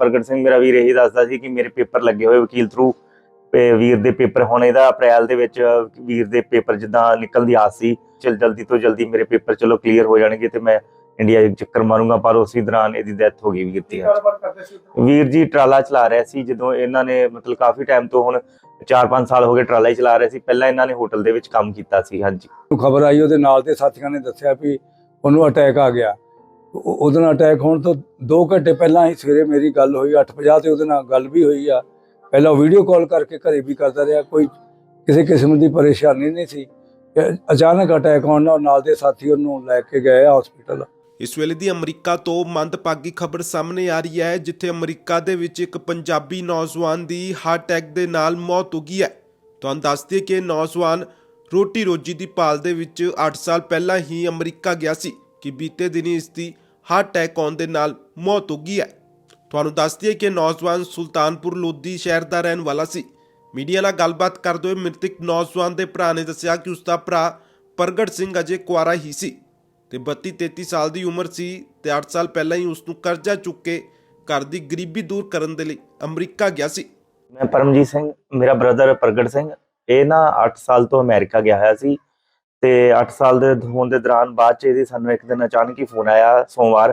ਪ੍ਰਗਟ ਸਿੰਘ ਮੇਰਾ ਵੀਰ ਇਹੀ ਦੱਸਦਾ ਸੀ ਕਿ ਮੇਰੇ ਪੇਪਰ ਲੱਗੇ ਹੋਏ ਵਕੀਲ ਥਰੂ ਵੀਰ ਦੇ ਪੇਪਰ ਹੁਣ ਇਹਦਾ ਅਪ੍ਰੈਲ ਦੇ ਵਿੱਚ ਵੀਰ ਦੇ ਪੇਪਰ ਜਿੱਦਾਂ ਨਿਕਲਣ ਦੀ ਆਸ ਸੀ ਚਲ ਜਲਦੀ ਤੋਂ ਜਲਦੀ ਮੇਰੇ ਪੇਪਰ ਚਲੋ ਕਲੀਅਰ ਹੋ ਜਾਣਗੇ ਤੇ ਮੈਂ ਇੰਡੀਆ ਵਿੱਚ ਚੱਕਰ ਮਾਰੂੰਗਾ ਪਰ ਉਸੇ ਦੌਰਾਨ ਇਹਦੀ ਡੈਥ ਹੋ ਗਈ ਵੀਰ ਦੀ। ਵੀਰ ਜੀ ਟਰਾਲਾ ਚਲਾ ਰਿਹਾ ਸੀ ਜਦੋਂ ਇਹਨਾਂ ਨੇ ਮਤਲਬ ਕਾਫੀ ਟਾਈਮ ਤੋਂ ਹੁਣ 4-5 ਸਾਲ ਹੋ ਗਏ ਟਰਾਲਾ ਹੀ ਚਲਾ ਰਹੇ ਸੀ ਪਹਿਲਾਂ ਇਹਨਾਂ ਨੇ ਹੋਟਲ ਦੇ ਵਿੱਚ ਕੰਮ ਕੀਤਾ ਸੀ ਹਾਂਜੀ। ਖਬਰ ਆਈ ਉਹਦੇ ਨਾਲ ਦੇ ਸਾਥੀਆਂ ਨੇ ਦੱਸਿਆ ਵੀ ਉਹਨੂੰ ਅਟੈਕ ਆ ਗਿਆ। ਉਹਦੇ ਨਾਲ ਅਟੈਕ ਹੋਣ ਤੋਂ 2 ਘੰਟੇ ਪਹਿਲਾਂ ਹੀ ਸਵੇਰੇ ਮੇਰੀ ਗੱਲ ਹੋਈ 8:50 ਤੇ ਉਹਦੇ ਨਾਲ ਗੱਲ ਵੀ ਹੋਈ ਆ। ਪਹਿਲਾਂ ਵੀਡੀਓ ਕਾਲ ਕਰਕੇ ਘਰੇ ਵੀ ਕਰਦਾ ਰਿਹਾ, ਕੋਈ ਕਿਸੇ ਕਿਸਮ ਦੀ ਪਰੇਸ਼ਾਨੀ ਨਹੀਂ ਸੀ। ਅਚਾਨਕ ਅਟੈਕ ਆਉਣ ਨਾਲ ਨਾਲ ਦੇ ਸਾਥੀ ਉਹਨੂੰ ਲੈ ਕੇ ਗਏ ਹਸਪੀਟਲ ਇਸ ਵੇਲੇ ਦੀ ਅਮਰੀਕਾ ਤੋਂ ਮੰਦਭਾਗੀ ਖਬਰ ਸਾਹਮਣੇ ਆ ਰਹੀ ਹੈ, ਜਿੱਥੇ ਅਮਰੀਕਾ ਦੇ ਵਿੱਚ ਇੱਕ ਪੰਜਾਬੀ ਨੌਜਵਾਨ ਦੀ ਹਾਰਟ ਅਟੈਕ ਦੇ ਨਾਲ ਮੌਤ ਹੋ ਗਈ ਹੈ। ਤੁਹਾਨੂੰ ਦੱਸ ਦਈਏ ਕਿ ਨੌਜਵਾਨ ਰੋਟੀ ਰੋਜੀ ਦੀ ਭਾਲ ਦੇ ਵਿੱਚ 8 ਸਾਲ ਪਹਿਲਾਂ ਹੀ ਅਮਰੀਕਾ ਗਿਆ ਸੀ, ਕਿ ਬੀਤੇ ਦਿਨੀ ਇਸ ਦੀ ਹਾਰਟ ਅਟੈਕ ਆਉਣ ਦੇ ਨਾਲ ਮੌਤ ਹੋ ਗਈ ਹੈ। ਤੁਹਾਨੂੰ ਦੱਸ ਦਈਏ ਕਿ ਨੌਜਵਾਨ ਸੁਲਤਾਨਪੁਰ ਲੋਧੀ ਸ਼ਹਿਰ ਦਾ ਰਹਿਣ ਵਾਲਾ ਸੀ। ਮੀਡੀਆ ਨਾਲ ਗੱਲਬਾਤ ਕਰਦੇ ਹੋਏ ਮ੍ਰਿਤਕ ਨੌਜਵਾਨ ਦੇ ਭਰਾ ਨੇ ਦੱਸਿਆ ਕਿ ਉਸ ਦਾ ਭਰਾ ਪ੍ਰਗਟ ਸਿੰਘ ਅਜੇ ਕੁਆਰਾ ਹੀ ਸੀ ਤੇ 32 33 ਸਾਲ ਦੀ ਉਮਰ ਸੀ ਤੇ 8 ਸਾਲ ਪਹਿਲਾਂ ਹੀ ਉਸ ਨੂੰ ਕਰਜ਼ਾ ਚੁੱਕ ਕੇ ਘਰ ਦੀ ਗਰੀਬੀ ਦੂਰ ਕਰਨ ਦੇ ਲਈ ਅਮਰੀਕਾ ਗਿਆ ਸੀ। ਮੈਂ ਪਰਮਜੀਤ ਸਿੰਘ, ਮੇਰਾ ਬ੍ਰਦਰ ਪ੍ਰਗਟ ਸਿੰਘ। ਇਹ ਨਾ 8 ਸਾਲ ਤੋਂ ਅਮਰੀਕਾ ਗਿਆ ਹੋਇਆ ਸੀ। ਤੇ 8 ਸਾਲ ਦੇ ਹੋਣ ਦੇ ਦੌਰਾਨ ਬਾਅਦ ਚ ਇਹਦੀ ਸਾਨੂੰ ਇੱਕ ਦਿਨ ਅਚਾਨਕ ਹੀ ਫੋਨ ਆਇਆ ਸੋਮਵਾਰ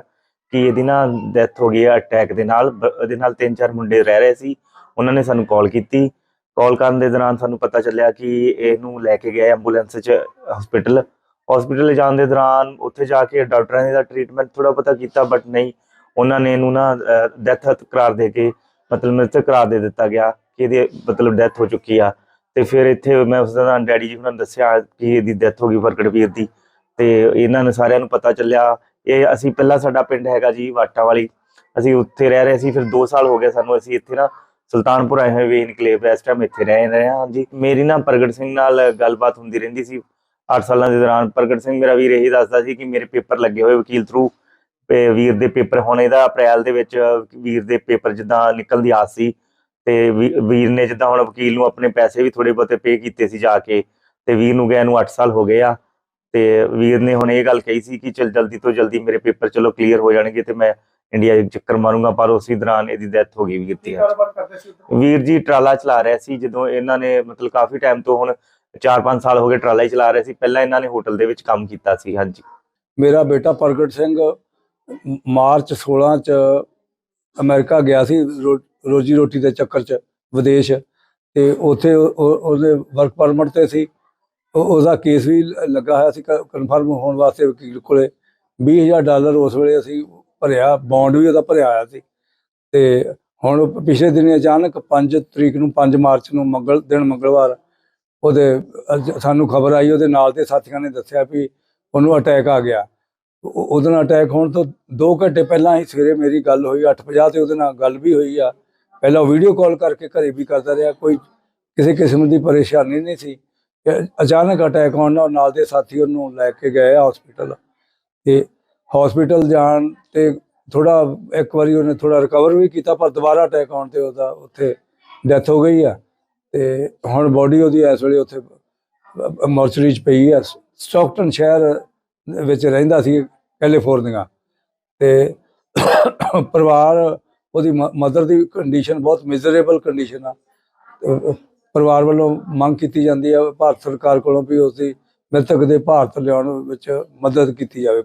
ਕਿ ਇਹਦੀ ਨਾ ਡੈਥ ਹੋ ਗਈ ਹੈ ਅਟੈਕ ਦੇ ਨਾਲ, ਬ- ਇਹਦੇ ਨਾਲ ਤਿੰਨ ਚਾਰ ਮੁੰਡੇ ਰਹਿ ਰਹੇ ਸੀ, ਉਹਨਾਂ ਨੇ ਸਾਨੂੰ ਕਾਲ ਕੀਤੀ। ਕਾਲ ਕਰਨ ਦੇ ਦੌਰਾਨ ਸਾਨੂੰ ਪਤਾ ਚੱਲਿਆ ਕਿ ਇਹਨੂੰ ਲੈ ਕੇ ਗਏ ਐਂਬੂਲੈਂਸ 'ਚ ਹਸਪੀਟਲ ਹਸਪੀਟਲ ਜਾਣ ਦੇ ਦੌਰਾਨ ਉੱਥੇ ਜਾ ਕੇ ਡਾਕਟਰਾਂ ਨੇ ਦਾ ਟ੍ਰੀਟਮੈਂਟ ਥੋੜਾ ਪਤਾ ਕੀਤਾ ਬਟ ਨਹੀਂ, ਉਹਨਾਂ ਨੇ ਇਹਨੂੰ ਨਾ ਡੈਥ ਕਰਾਰ ਦੇ ਕੇ, ਮਤਲਬ ਮ੍ਰਿਤਕ ਕਰਾਰ ਦੇ ਦਿੱਤਾ ਗਿਆ ਕਿ ਇਹਦੀ ਮਤਲਬ ਡੈਥ ਹੋ ਚੁੱਕੀ ਆ। ਤੇ ਫਿਰ ਇੱਥੇ ਮੈਂ ਉਸ ਦਾ ਡੈਡੀ ਜੀ ਉਹਨਾਂ ਨੂੰ ਦੱਸਿਆ ਕਿ ਇਹਦੀ ਡੈਥ ਹੋ ਗਈ ਪ੍ਰਗਟ ਵੀਰ ਦੀ। ਤੇ ਇਹਨਾਂ ਨੂੰ ਸਾਰਿਆਂ ਨੂੰ ਪਤਾ ਚੱਲਿਆ, ਇਹ ਅਸੀਂ ਪਹਿਲਾਂ ਸਾਡਾ ਪਿੰਡ ਹੈਗਾ ਜੀ ਵਾਟਾ ਵਾਲੀ ਅਸੀਂ ਉੱਥੇ ਰਹਿ ਰਹੇ ਸੀ, ਫਿਰ 2 ਸਾਲ ਹੋ ਗਏ ਸਾਨੂੰ ਅਸੀਂ ਇੱਥੇ ਨਾ ਸੁਲਤਾਨਪੁਰ ਆਏ ਹੋਏ ਵੀ ਇਨਕਲੇਵ ਇਸ ਟਾਈਮ ਇੱਥੇ ਰਹਿ ਰਹੇ ਹਾਂ ਹਾਂਜੀ ਮੇਰੀ ਨਾ ਪ੍ਰਗਟ ਸਿੰਘ ਨਾਲ ਗੱਲਬਾਤ ਹੁੰਦੀ ਰਹਿੰਦੀ ਸੀ। 8 ਸਾਲਾਂ ਦੇ ਦੌਰਾਨ ਪ੍ਰਗਟ ਸਿੰਘ ਮੇਰਾ ਵੀਰ ਇਹੀ ਦੱਸਦਾ ਸੀ ਕਿ ਮੇਰੇ ਪੇਪਰ ਲੱਗੇ ਹੋਏ ਵਕੀਲ ਥਰੂ ਵੀਰ ਦੇ ਪੇਪਰ ਹੁਣ ਇਹਦਾ ਅਪ੍ਰੈਲ ਦੇ ਵਿੱਚ, ਵੀਰ ਦੇ ਪੇਪਰ ਜਿੱਦਾਂ ਨਿਕਲਣ ਦੀ ਆਸ ਸੀ। ਤੇ ਵੀਰ ਨੇ ਜਿੱਦਾਂ ਹੁਣ ਵਕੀਲ ਨੂੰ ਆਪਣੇ ਪੈਸੇ ਵੀ ਥੋੜੇ ਬਹੁਤੇ ਪੇ ਕੀਤੇ ਸੀ ਜਾ ਕੇ ਤੇ ਵੀਰ ਨੂੰ ਗਏ ਨੂੰ 8 ਸਾਲ ਹੋ ਗਏ ਆ ਤੇ ਵੀਰ ਨੇ ਹੁਣ ਇਹ ਗੱਲ ਕਹੀ ਸੀ ਕਿ ਚਲ ਜਲਦੀ ਤੋਂ ਜਲਦੀ ਮੇਰੇ ਪੇਪਰ ਚਲੋ ਕਲੀਅਰ ਹੋ ਜਾਣਗੇ ਤੇ ਮੈਂ ਇੰਡੀਆ ਚੱਕਰ ਮਾਰੂੰਗਾ ਪਰ ਉਸੇ ਦੌਰਾਨ ਇਹਦੀ ਡੈਥ ਹੋ ਗਈ ਵੀਰ ਦੀ ਵੀਰ ਜੀ ਟਰਾਲਾ ਚਲਾ ਰਿਹਾ ਸੀ ਜਦੋਂ ਇਹਨਾਂ ਨੇ ਮਤਲਬ ਕਾਫੀ ਟਾਈਮ ਤੋਂ ਹੁਣ 4-5 ਸਾਲ ਹੋ ਗਏ ਟਰਾਲਾ ਹੀ ਚਲਾ ਰਹੇ ਸੀ ਪਹਿਲਾਂ ਇਹਨਾਂ ਨੇ ਹੋਟਲ ਦੇ ਵਿੱਚ ਕੰਮ ਕੀਤਾ ਸੀ ਹਾਂਜੀ। ਮੇਰਾ ਬੇਟਾ ਪ੍ਰਗਟ ਸਿੰਘ ਮਾਰਚ 16 ਚ ਅਮਰੀਕਾ ਗਿਆ ਸੀ ਰੋਜੀ ਰੋਟੀ ਦੇ ਚੱਕਰ ਚ ਵਿਦੇਸ਼ ਤੇ ਉੱਥੇ ਉਹਦੇ ਵਰਕ ਪਰਮਿਟ ਤੇ ਸੀ। ਉਹਦਾ ਕੇਸ ਵੀ ਲ- ਲੱਗਾ ਹੋਇਆ ਸੀ ਕਨਫਰਮ ਹੋਣ ਵਾਸਤੇ ਵਕੀਲ ਕੋਲੇ। 20000 ਡਾਲਰ ਉਸ ਵੇਲੇ ਅਸੀਂ ਭਰਿਆ ਬੌਂਡ ਵੀ ਉਹਦਾ ਭਰਿਆ ਆਇਆ ਸੀ। ਤੇ ਹੁਣ ਪਿਛਲੇ ਦਿਨ ਅਚਾਨਕ 5 ਤਰੀਕ ਨੂੰ 5 ਮਾਰਚ ਨੂੰ ਮੰਗਲ, ਦਿਨ ਮੰਗਲਵਾਰ ਉਹਦੇ ਸਾਨੂੰ ਖਬਰ ਆਈ, ਉਹਦੇ ਨਾਲ ਦੇ ਸਾਥੀਆਂ ਨੇ ਦੱਸਿਆ ਵੀ ਉਹਨੂੰ ਅਟੈਕ ਆ ਗਿਆ। ਉਹਦੇ ਨਾਲ ਅਟੈਕ ਹੋਣ ਤੋਂ 2 ਘੰਟੇ ਪਹਿਲਾਂ ਹੀ ਸਵੇਰੇ ਮੇਰੀ ਗੱਲ ਹੋਈ 8:50 ਤੇ ਉਹਦੇ ਨਾਲ ਗੱਲ ਵੀ ਹੋਈ ਆ। ਪਹਿਲਾਂ ਵੀਡੀਓ ਕਾਲ ਕਰਕੇ ਘਰੇ ਵੀ ਕਰਦਾ ਰਿਹਾ, ਕੋਈ ਕਿਸੇ ਕਿਸਮ ਦੀ ਪਰੇਸ਼ਾਨੀ ਨਹੀਂ ਸੀ। ਤੇ ਅਚਾਨਕ ਅਟੈਕ ਆਉਣ ਨਾਲ ਨਾਲ ਦੇ ਸਾਥੀ ਉਹਨੂੰ ਲੈ ਕੇ ਗਏ ਹਸਪੀਟਲ ਤੇ ਹਸਪੀਟਲ ਜਾਣ ਤੇ ਥੋੜਾ ਇੱਕ ਵਾਰੀ ਉਹਨੇ ਥੋੜਾ ਰਿਕਵਰ ਵੀ ਕੀਤਾ, ਪਰ ਦੁਬਾਰਾ ਅਟੈਕ ਆਉਣ ਤੇ ਉਹਦਾ ਉੱਥੇ ਡੈਥ ਹੋ ਗਈ ਆ। ਤੇ ਹੁਣ ਬੋਡੀ ਉਹਦੀ ਇਸ ਵੇਲੇ ਉੱਥੇ ਮੋਰਚਰੀ ਚ ਪਈ ਆ। ਸਟਾਕਟਨ ਸ਼ਹਿਰ ਵਿੱਚ ਰਹਿੰਦਾ ਸੀ ਕੈਲੀਫੋਰਨੀਆ ਤੇ ਪਰਿਵਾਰ ਉਹਦੀ ਮਦਰ ਦੀ ਕੰਡੀਸ਼ਨ ਬਹੁਤ ਮਿਜ਼ਰੇਬਲ ਕੰਡੀਸ਼ਨ ਆ। ਪਰਿਵਾਰ ਵੱਲੋਂ ਮੰਗ ਕੀਤੀ ਜਾਂਦੀ ਹੈ ਭਾਰਤ ਸਰਕਾਰ ਕੋਲੋਂ ਵੀ ਉਸ ਦੀ ਮ੍ਰਿਤਕ ਦੇ ਭਾਰਤ ਲਿਆਉਣ ਵਿੱਚ ਮਦਦ ਕੀਤੀ ਜਾਵੇ।